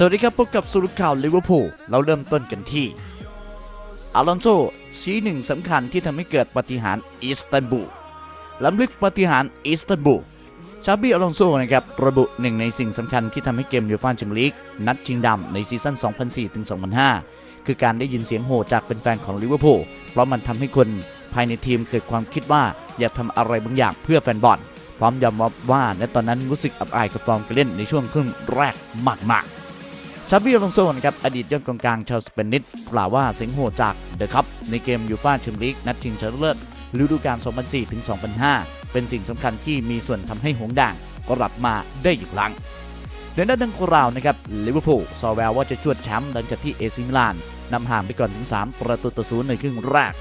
สวัสดีครับพบกับสุรุข่าวลิเวอร์พูลเราเริ่มต้นกันที่อลอนโซชี้หนึ่งสำคัญที่ทำให้เกิดปฏิหารอิสตันบูลล้ำลึกปฏิหารอิสตันบูลชาบีอลอนโซนะครับระบุหนึ่งในสิ่งสำคัญที่ทำให้เกมยูฟ่าแชมเปี้ยนลีกนัดชิงดำในซีซั่น 2004-2005 คือการได้ยินเสียงโห่จากเป็นแฟนของลิเวอร์พูลเพราะมันทำให้คนภายในทีมเกิดความคิดว่าอยากทำอะไรบางอย่างเพื่อแฟนบอลพร้อมยอมรับว่าในตอนนั้นรู้สึกอับอายกับฟอร์มการเล่นในช่วงครึ่งแรกมากๆ ชาบีอลองโซนครับอดีตยอดกองกลางชาวสเปนิชกล่าวว่าเสียงโห่จากเดอะคัพในเกมยูฟ่าแชมเปี้ยนลีกนัดชิงชนะเลิศฤดูกาล 2004 ถึง 2005 เป็นสิ่งสำคัญที่มีส่วนทำให้หงด่างกลับมาได้อีกครั้งในด้านดังกล่าวนะครับลิเวอร์พูลซอแววว่าจะชวดแชมป์หลังจากที่เอซิมิลานนำห่างไปก่อนถึง 3 ประตูต่อศูนย์ในครึ่งแรก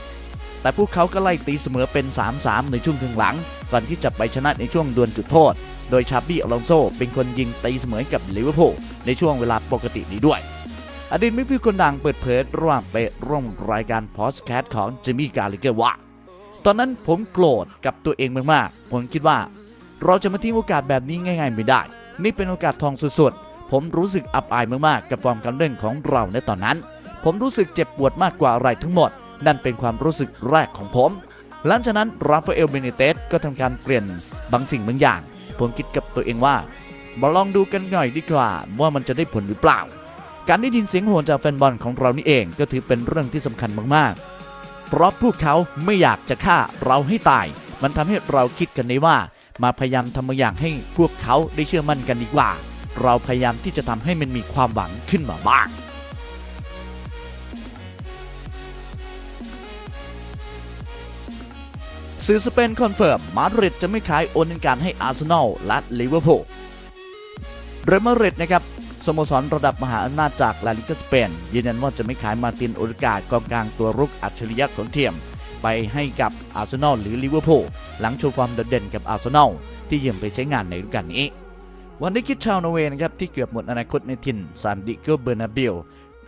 แต่พวกเขาก็ไล่ตีเสมอเป็น 3-3 ในช่วงครึ่งหลัง ก่อนที่จะไปชนะในช่วงดวลจุดโทษ โดยชาบี้อลองโซเป็นคนยิงตีเสมอกับลิเวอร์พูลในช่วงเวลาปกตินี้ด้วย อดีตมิดฟิลด์คนดังเปิดเผยระหว่างไปร่วมรายการพอดแคสต์ของจิมมี่กาลิเกว่า ตอนนั้นผมโกรธกับตัวเองมากๆ ผมคิดว่า เราจะมาทิ้งโอกาสแบบนี้ง่าย ๆ ไม่ได้ นี่เป็นโอกาสทองสุดๆ ผมรู้สึกอับอายมากๆ กับฟอร์มการเล่นของเราในตอนนั้น ผมรู้สึกเจ็บปวดมากกว่าอะไรทั้งหมด นั่นเป็นความรู้สึกแรกของผม หลังจากนั้นราฟาเอลเบเนเตสก็ทำการเปลี่ยนบางสิ่งบางอย่าง ผมคิดกับตัวเองว่ามาลองดูกันหน่อยดีกว่าว่ามันจะได้ผลหรือเปล่า การได้ยินเสียงโห่จากแฟนบอลของเรานี่เองก็ถือเป็นเรื่องที่สำคัญมากๆ เพราะพวกเขาไม่อยากจะฆ่าเราให้ตาย มันทำให้เราคิดกันได้ว่า มาพยายามทำบางอย่างให้พวกเขาได้เชื่อมั่นกันดีกว่า เราพยายามที่จะทำให้มันมีความหวังขึ้นมาบ้าง สื่อสเปนคอนเฟิร์มมาดริดจะไม่ขายโอนินการให้อาร์เซนอลและลิเวอร์พูลเรอัลมาดริดนะครับสโมสรระดับมหาอำนาจจากลาลิกาสเปนยืนยันว่าจะไม่ขายมาตินโอริกาดกองกลางตัวรุกอัจฉริยะของเทียม ไปให้กับอาร์เซนอลหรือลิเวอร์พูลหลังโชว์ความโดดเด่นกับอาร์เซนอลที่ยืมไปใช้งานในฤดูกาลนี้ วันนี้คิดชาวนอร์เวย์นะครับที่เกือบหมดอนาคตในถิ่นซานดิเกเบอร์นาเบล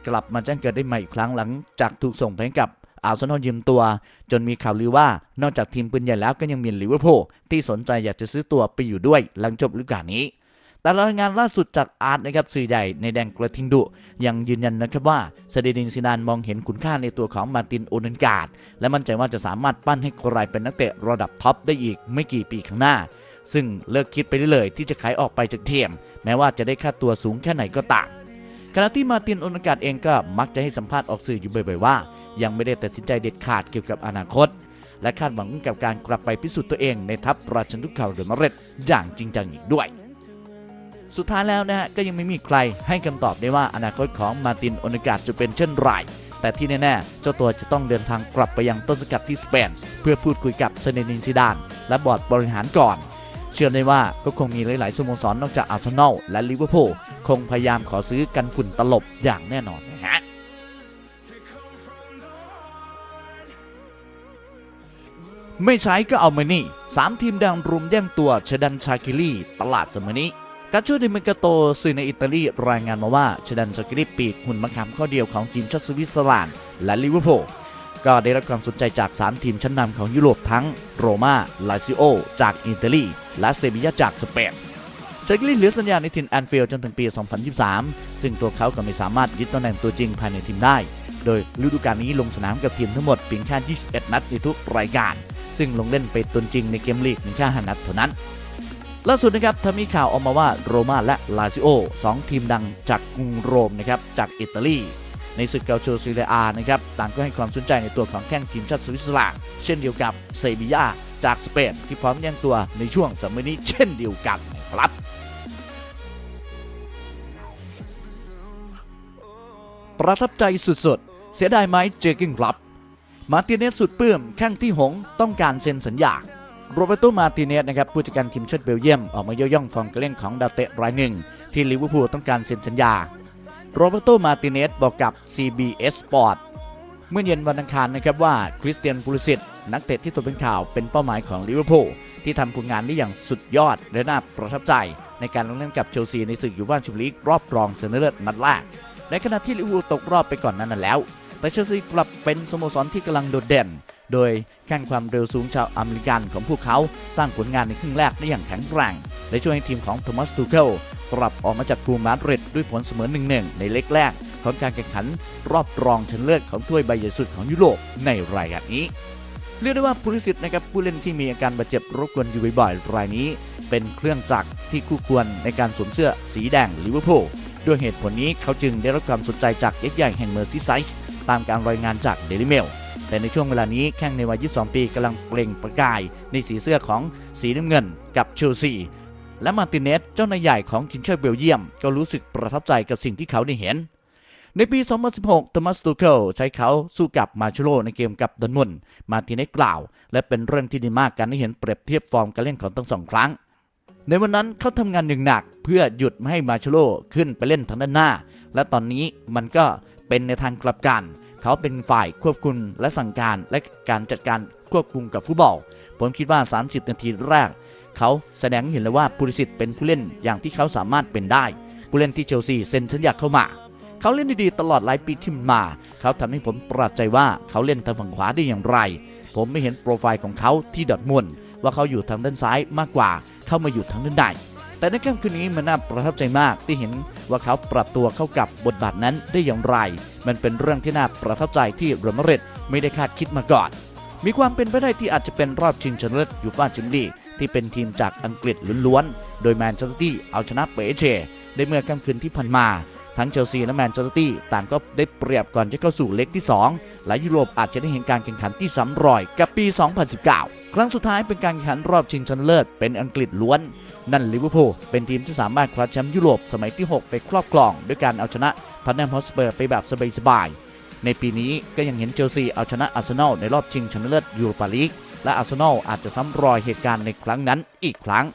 กลับมาแจ้งเกิดได้ใหม่อีกครั้งหลังจากถูกส่งไปกับ อาร์เซนอลยืมตัว จนมีข่าวลือว่านอกจากทีมปืนใหญ่แล้วก็ยังมีลิเวอร์พูลที่สนใจอยากจะซื้อตัวไปอยู่ด้วยหลังจบฤดูกาลนี้แต่รายงานล่าสุดจากอาร์ตนะครับสื่อใหญ่ในแดงกระทิงดุยังยืนยันนะครับว่าเซเดดินซิดานมองเห็นคุณค่าในตัวของมาตินโอเดนการ์ดและมั่นใจว่าจะสามารถปั้นให้กรายเป็นนักเตะระดับท็อปได้อีกไม่กี่ปีข้างหน้า ซึ่งเลิกคิดไปได้เลยที่จะขายออกไปจากทีมแม้ว่าจะได้ค่าตัวสูงแค่ไหนก็ตามขณะที่มาตินโอเดนการ์ดเองก็มักจะให้สัมภาษณ์ออกสื่ออยู่บ่อยๆว่า ยังไม่ได้ตัดสินใจเด็ดขาดเกี่ยวกับอนาคต และคาดหวังกับการกลับไปพิสูจน์ตัวเองในทัพราชันทุกข่าวเดอะมาเรตอย่างจริงจังอีกด้วย สุดท้ายแล้วนะฮะก็ยังไม่มีใครให้คำตอบได้ว่าอนาคตของมาตินโอนกาดจะเป็นเช่นไรแต่ที่แน่ๆ เจ้าตัวจะต้องเดินทางกลับไปยังต้นสกัดที่สเปน เพื่อพูดคุยกับเซเนดินซิดาน และบอร์ดบริหารก่อน เชื่อได้ว่าก็คงมีหลายๆสโมสรนอกจากอาร์เซนอลและลิเวอร์พูลคงพยายามขอซื้อกันฝุ่นตลบอย่างแน่นอนนะฮะ ไม่ใช้ก็เอามานี่สามทีมดังรุมแย่งตัวเชดันชาคิลีตลาดเสมอนี้กาโชดิเมกาโตสื่อในอิตาลีรายงานมาว่าเชดันชาคิลีปีกหุ่นมะขามข้อเดียวของทีมชาติสวิตเซอร์แลนด์และลิเวอร์พูลก็ได้รับความสนใจจาก 3 ทีมชั้นนำของยุโรปทั้งโรมาลาซิโอ จากอิตาลี และเซบียาจากสเปนเชคลีเหลือสัญญาในทีมแอนฟิลด์จนถึงปี 2023 ซึ่งตัวเขาก็ไม่สามารถยึดตำแหน่งตัวจริงภายในทีมได้ โดยฤดูกาลนี้ลงสนามกับทีมทั้งหมดเพียงแค่ 21 นัดในทุกรายการ ซึ่งลงเล่นเป็นตัวจริงในเกมลีกเพียงแค่5นัดเท่านั้นล่าสุดนะครับทำมีข่าวออกมาว่าโรม่าและลาซิโอสองทีมดังจากกรุงโรมนะครับจากอิตาลีในศึกเกาโชซีเรียอานะครับต่างก็ให้ความสนใจในตัวของแข้งทีมชาติสวิตเซอร์แลนด์เช่นเดียวกับเซบียาจากสเปนที่พร้อมแย่งตัวในช่วงสัมัยนี้เช่นเดียวกันนะครับประทับใจสุดๆ เสียดายไหมเจกิ้งครับ มาติเนสสุดปื้มแข้งที่หงต้องการเซ็นสัญญาโรเบโตมาติเนสนะครับผู้จัดการทีมชาติเบลเยียมออกมาย่อย่องฟอร์มการเล่นของดาวเตะรายหนึ่ง ที่ลิเวอร์พูลต้องการเซ็นสัญญาโรเบโตมาติเนสบอกกับ CBS Sport เมื่อเย็นวันอังคารนะครับว่าคริสเตียนพูลิสิตนักเตะที่ตกเป็นข่าวเป็นเป้าหมายของลิเวอร์พูลที่ทำผลงานได้อย่างสุดยอดและน่าประทับใจ ในการลงเล่นกับเชลซีในศึกยูฟ่าแชมเปี้ยนลีกรอบรองชนะเลิศนัดแรกในขณะที่ลิเวอร์พูลตกรอบไปก่อนนั้นแล้ว แต่เชลซีกลับเป็นสโมสรที่กำลังโดดเด่น โดยแข่งความเร็วสูงชาวอเมริกันของพวกเขาสร้างผลงานในครึ่งแรกได้อย่างแข็งแกร่ง และช่วยให้ทีมของโทมัสตูเคิลกลับออกมาจากกรุงมาดริดด้วยผลเสมอ 1-1 ในเล็กแรก ของการแข่งขันรอบรองชนะเลิศของถ้วยใบใหญ่สุดของยุโรปในรายการนี้เรียกได้ว่าผู้ลิสิตนะครับผู้เล่นที่มีอาการบาดเจ็บรบกวนอยู่บ่อยๆรายนี้ เป็นเครื่องจักรที่คู่ควรในการสวมเสื้อสีแดงลิเวอร์พูลด้วยเหตุผลนี้เขาจึงได้รับความสนใจจากยักษ์ใหญ่แห่งเมอร์ซีไซส์ ตามการรายงานจากเดลิเมลแต่ในช่วงเวลานี้แข้งในวัย 22 ปีกำลังเปล่งประกายในสีเสื้อของสีน้ำเงินกับเชลซีและมาร์ติเนสเจ้านายใหญ่ของทีมชาติเบลเยียม ก็รู้สึกประทับใจกับสิ่งที่เขาได้เห็น ในปี 2016 โทมัสตูเคิลใช้เขาสู้กับมาชโลในเกมกับดอนมุนมาร์ติเนสกล่าว และเป็นเรื่องที่ดีมากการได้เห็นเปรียบเทียบฟอร์มการเล่นของทั้งสองครั้ง ในวันนั้นเขาทำงานหนึ่งหนักเพื่อหยุดไม่ให้มาชโลขึ้นไปเล่นทางด้านหน้า และตอนนี้มันก็ เป็นในทางกลับกัน เขาเป็นฝ่ายควบคุมและสั่งการและการจัดการควบคุมกับฟุตบอล ผมคิดว่า 30 นาทีแรก เขาแสดงให้เห็นเลยว่าปุริสิตเป็นผู้เล่นอย่างที่เขาสามารถเป็นได้ ผู้เล่นที่เชลซีเซ็นสัญญาเข้ามา เขาเล่นดีๆตลอดหลายปีที่มา เขาทำให้ผมประหลาดใจว่าเขาเล่นทางฝั่งขวาได้อย่างไร ผมไม่เห็นโปรไฟล์ของเขาที่ดอร์ทมุนว่าเขาอยู่ทางด้านซ้ายมากกว่า เข้ามาอยู่ทางด้านใน แต่ในค่ำคืนนี้มันน่าประทับใจมากที่เห็นว่าเขาปรับตัวเข้ากับบทบาทนั้นได้อย่างไร มันเป็นเรื่องที่น่าประทับใจที่เรอัลมาดริดไม่ได้คาดคิดมาก่อน มีความเป็นไปได้ที่อาจจะเป็นรอบชิงชนะเลิศยูฟ่าแชมเปี้ยนลีกที่เป็นทีมจากอังกฤษล้วนๆ โดยแมนเชสเตอร์ซิตี้เอาชนะเปเชได้เมื่อค่ำคืนที่ผ่านมา ทั้งเชลซีและแมนเชสเตอร์ซิตี้ต่างก็ได้เปรียบก่อนจะเข้าสู่เล็กที่ 2 และยุโรปอาจจะได้เห็นการแข่งขันที่ซ้ำรอยกับปี 2019 ครั้งสุดท้ายเป็นการแข่งขันรอบชิงชนะเลิศเป็นอังกฤษล้วน นั่นลิเวอร์พูลเป็นทีมที่สามารถคว้าแชมป์ยุโรปสมัยที่ 6 ไปครอบครอง ด้วยการเอาชนะทอตแนมฮอสเปอร์ไปแบบสบายๆในปีนี้ก็ยังเห็นเชลซีเอาชนะอาร์เซนอลในรอบชิงชนะเลิศยูโรปาลีกและอาร์เซนอลอาจจะซ้ำรอยเหตุการณ์ในครั้งนั้นอีกครั้ง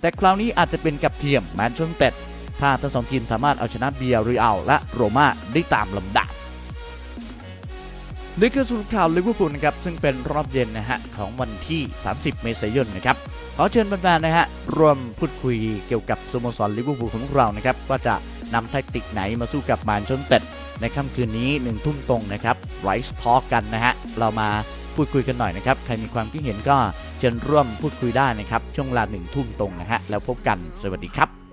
แต่คราวนี้อาจจะเป็นกับทีมแมนเชสเตอร์ ถ้าทั้งสองทีมสามารถเอาชนะเบียร์รีอัลและโรม่าได้ตามลำดับนี่คือสรุปข่าวลิเวอร์พูลนะครับซึ่งเป็นรอบเย็นนะฮะของวันที่ 30 เมษายนนะครับขอเชิญแฟนๆนะฮะร่วมพูดคุยเกี่ยวกับสโมสรลิเวอร์พูลของพวกเรานะครับว่าจะนำแทคติกไหนมาสู้กับแมนเชสเตอร์ในค่ำคืนนี้หนึ่งทุ่มตรงนะครับไรส์ทอ k กันนะฮะเรามาพูดคุยกันหน่อยนะครับ ใครมีความคิดเห็นก็เชิญร่วมพูดคุยได้นะครับ ช่วงเวลาหนึ่งทุ่มตรงนะฮะแล้วพบกันสวัสดีครับ